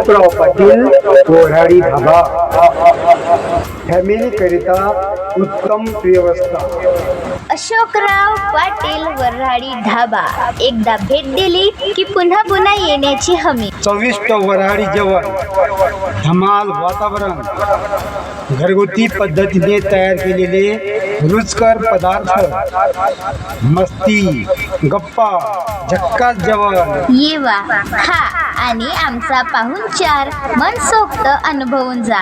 Ashokrao Patil Koradi dhaba family करिता उत्तम व्यवस्था अशोकराव पाटील वऱ्हाडी ढाबा। एकदा भेट दिली की पुन्हा पुन्हा येण्याची हमी। चविष्ट वऱ्हाडी जेवण। धमाल वातावरण। घरगुती पद्धतीने तयार केलेले रुचकर पदार्थ। मस्ती गप्पा झक्कास जेवण। येवा खा। आणि आमचा पाहुणचार मनसोक्त अनुभवून जा.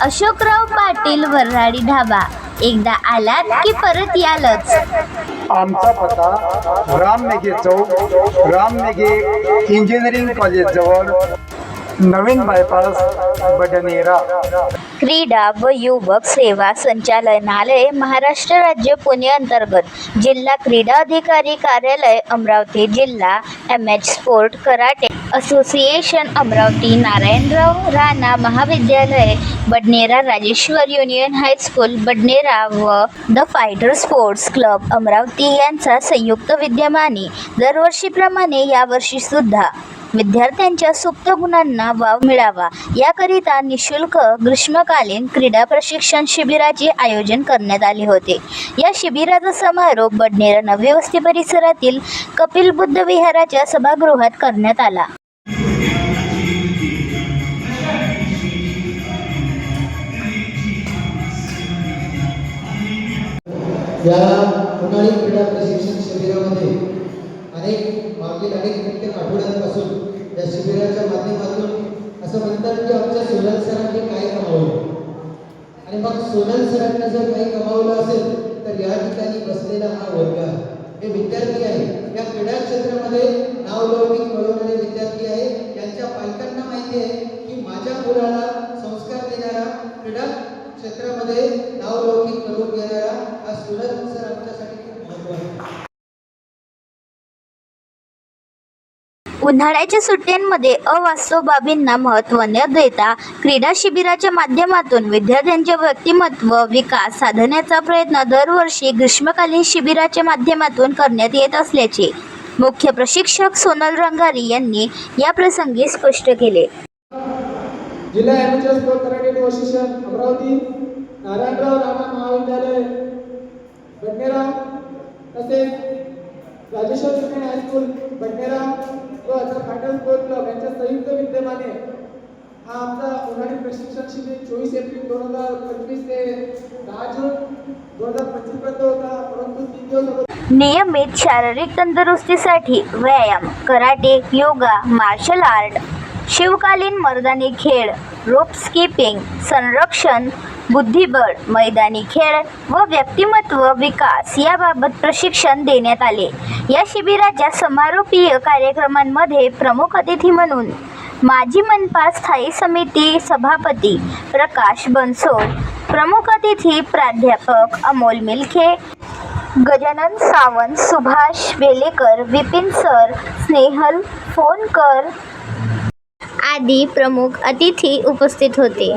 अशोकराव पाटील वऱ्हाडी ढाबा. एकदा आलात की परत यालच? आमचा पत्ता राम मेघे चौक राम मेघे इंजिनिअरिंग कॉलेज जवळ. नवीन बायपास बडनेरा क्रीडा व युवक सेवा संचालनालय महाराष्ट्र राज्य पुणे अंतर्गत जिल्हा क्रीडा अधिकारी कार्यालय अमरावती जिल्हा M H sport karate association Amravati Narayanrao Rana महाविद्यालय Badnera Rajeshwar union high school Badnera व the fighter sports club Amravati यांचा संयुक्त विद्यमाने दरवर्षीप्रमाणे यावर्षी सुद्धा विद्यार्थ्यांच्या सुप्त गुणांना वाव मिळावा. याकरिता निशुल्क ग्रीष्मकालीन क्रीडा प्रशिक्षण शिबिराचे आयोजन करण्यात आले होते. या शिबिराचा समारोप बडनेरा नवी वस्ती परिसरातील कपिल बुद्ध विहाराच्या सभागृहात करण्यात आला. या उन्हाळी क्रीडा प्रशिक्षण शिबिरामध्ये अनेक मागील अनेक आठवड्यांपासून या शिबिराच्या माध्यमातून असं म्हणतात की आमच्या सोनल सरांनी काय कमावलं. आणि मग सोनल सरांनी जर काही कमावलं असेल तर या ठिकाणी बसलेला हा वर्ग आहे. हे विद्यार्थी आहे. या क्रीडा क्षेत्रामध्ये नावलौकिक मिळवणारे विद्यार्थी आहे. यांच्या पालकांना माहिती आहे की माझ्या मुलाला संस्कार देणारा क्रीडा क्षेत्रामध्ये नावलौकिक करून घेणारा हा सुरत उन्हाळ्याच्या सुट्ट्यांमध्ये अवास्तव बाबींना महत्त्व न देता क्रीडा शिबिराच्या माध्यमातून विद्यार्थ्यांचे व्यक्तिमत्व विकास साधण्याचा प्रयत्न दरवर्षी ग्रीष्मकालीन शिबिराच्या माध्यमातून करण्यात येत असल्याचे मुख्य प्रशिक्षक सोनल रंगारी यांनी या प्रसंगी स्पष्ट केले. जिल्हा अमरावती नारायणराव राणा महाविद्यालय बडनेरा तसेच Rajeshwar high school Badnera goal the club यांच्या संयुक्त विद्यमाने हा आमचा उन्हाळी प्रशिक्षण शिबिर चोवीस एप्रिल दोन हजार पंचवीस ते दहा जून दोन हजार पंचवीसपर्यंत होता. परंतु तीन दिवस नियमित शारीरिक तंदुरुस्तीसाठी व्यायाम कराटे योगा मार्शल आर्ट शिवकालीन मर्दानी खेळ रोप स्किपिंग संरक्षण बुद्धिबळ मैदानी खेळ व व्यक्तिमत्व विकास याबाबत प्रशिक्षण देण्यात आले. या शिबिराच्या समारोपीय कार्यक्रमांमध्ये प्रमुख अतिथी म्हणून माजी मनपा स्थायी समिती सभापती प्रकाश बनसोड प्रमुख अतिथी प्राध्यापक अमोल मिल्खे गजानन सावंत सुभाष वेलेकर विपिन सर स्नेहल फोनकर आदी प्रमुख अतिथी उपस्थित होते.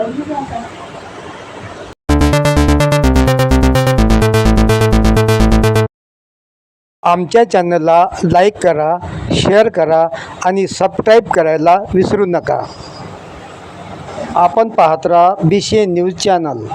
आमच्या चॅनलला लाईक करा शेअर करा आणि सबस्क्राईब करायला विसरू नका. आपण पाहत राहा B C A news channel.